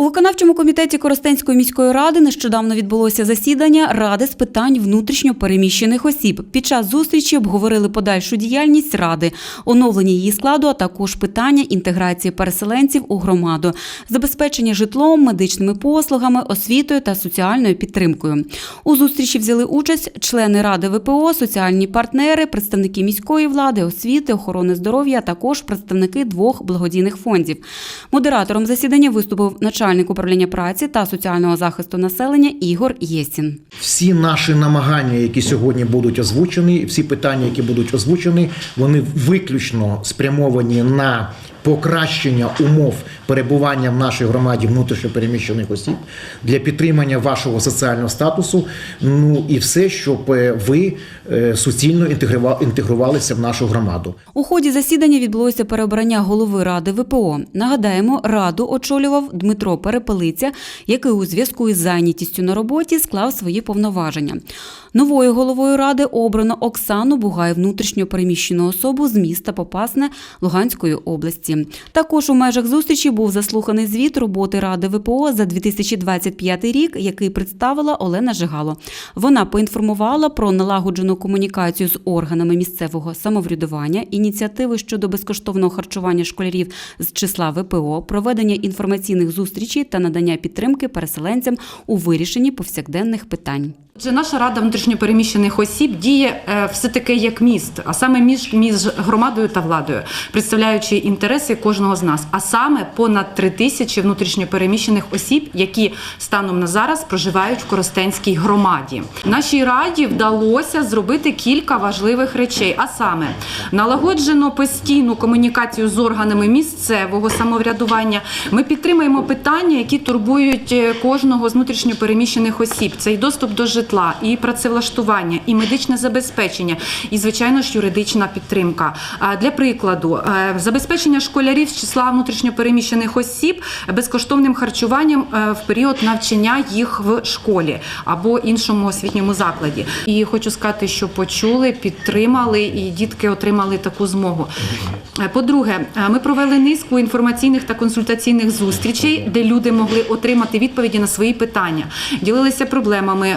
У виконавчому комітеті Коростенської міської ради нещодавно відбулося засідання Ради з питань внутрішньо переміщених осіб. Під час зустрічі обговорили подальшу діяльність ради, оновлення її складу, а також питання інтеграції переселенців у громаду, забезпечення житлом, медичними послугами, освітою та соціальною підтримкою. У зустрічі взяли участь члени ради ВПО, соціальні партнери, представники міської влади, освіти, охорони здоров'я, а також представники двох благодійних фондів. Модератором засідання виступив начальник управління праці та соціального захисту населення Ігор Єсін. Всі наші намагання, які сьогодні будуть озвучені, всі питання, які будуть озвучені, вони виключно спрямовані на покращення умов перебування в нашій громаді внутрішньопереміщених осіб для підтримання вашого соціального статусу. Ну і все, щоб е, ви е, суцільно інтегрува- інтегрувалися в нашу громаду. У ході засідання відбулося переобрання голови ради ВПО. Нагадаємо, раду очолював Дмитро Перепелиця, який у зв'язку із зайнятістю на роботі склав свої повноваження. Новою головою ради обрано Оксану Бугай, внутрішньо переміщену особу з міста Попасне Луганської області. Також у межах зустрічі був заслуханий звіт роботи ради ВПО за 2025 рік, який представила Олена Жигало. Вона поінформувала про налагоджену комунікацію з органами місцевого самоврядування, ініціативи щодо безкоштовного харчування школярів з числа ВПО, проведення інформаційних зустрічей та надання підтримки переселенцям у вирішенні повсякденних питань. Отже, наша рада внутрішньопереміщених осіб діє е, все таки як міст, а саме між, між громадою та владою, представляючи інтереси кожного з нас. А саме понад три тисячі внутрішньопереміщених осіб, які станом на зараз проживають в Коростенській громаді. Нашій раді вдалося зробити кілька важливих речей. А саме налагоджено постійну комунікацію з органами місцевого самоврядування. Ми підтримуємо питання, які турбують е, кожного з внутрішньопереміщених осіб. Це і доступ до житла, і працевлаштування, і медичне забезпечення, і звичайно ж юридична підтримка. Для прикладу, е, забезпечення школярів з числа внутрішньопереміщених осіб безкоштовним харчуванням е, в період навчання їх в школі або іншому освітньому закладі. І хочу сказати, що почули, підтримали, і дітки отримали таку змогу. Е, По-друге, ми провели низку інформаційних та консультаційних зустрічей, де люди могли отримати відповіді на свої питання, ділилися проблемами.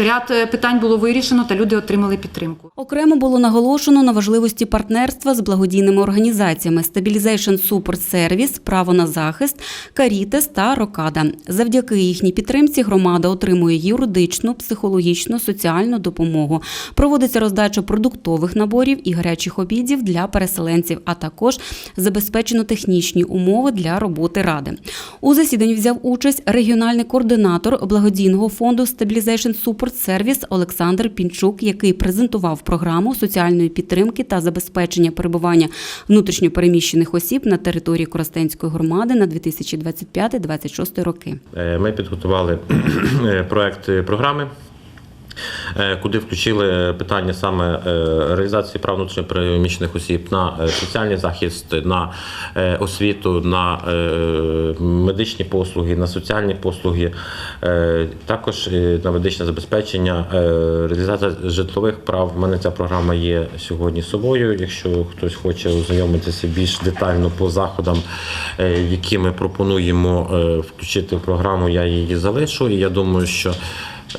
Ряд е, питань було вирішено, та люди отримали підтримку. Окремо було наголошено на важливості партнерства з благодійними організаціями Stabilization Support Service, Право на захист, Карітес та Рокада. Завдяки їхній підтримці громада отримує юридичну, психологічну, соціальну допомогу. Проводиться роздача продуктових наборів і гарячих обідів для переселенців, а також забезпечено технічні умови для роботи ради. У засіданні взяв участь регіональний координатор благодійного фонду Stabilization Support Service Олександр Пінчук, який презентував програму соціальної підтримки та забезпечення перебування внутрішньопереміщених осіб на території Коростенської громади на 2025-2026 роки. Е, Ми підготували е, проект е, програми. Е, Куди включили питання саме е, реалізації прав внутрішньопереміщених осіб на е, соціальний захист, на освіту, на медичні послуги, на соціальні послуги, також на медичне забезпечення, реалізація житлових прав. У мене ця програма є сьогодні собою. Якщо хтось хоче ознайомитися більш детально по заходам, які ми пропонуємо включити в програму, я її залишу. І я думаю, що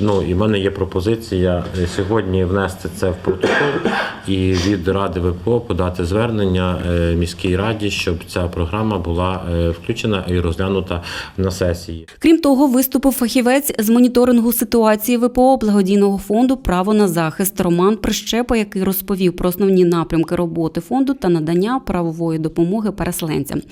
Ну і в мене є пропозиція е, сьогодні внести це в протокол і від ради ВПО подати звернення е, міській раді, щоб ця програма була е, включена і розглянута на сесії. Крім того, виступив фахівець з моніторингу ситуації ВПО благодійного фонду Право на захист Роман Прищепа, який розповів про основні напрямки роботи фонду та надання правової допомоги переселенцям.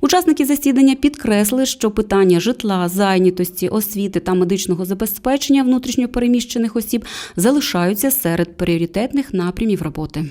Учасники засідання підкреслили, що питання житла, зайнятості, освіти та медичного забезпечення внутрішньопереміщених осіб залишаються серед пріоритетних напрямів роботи.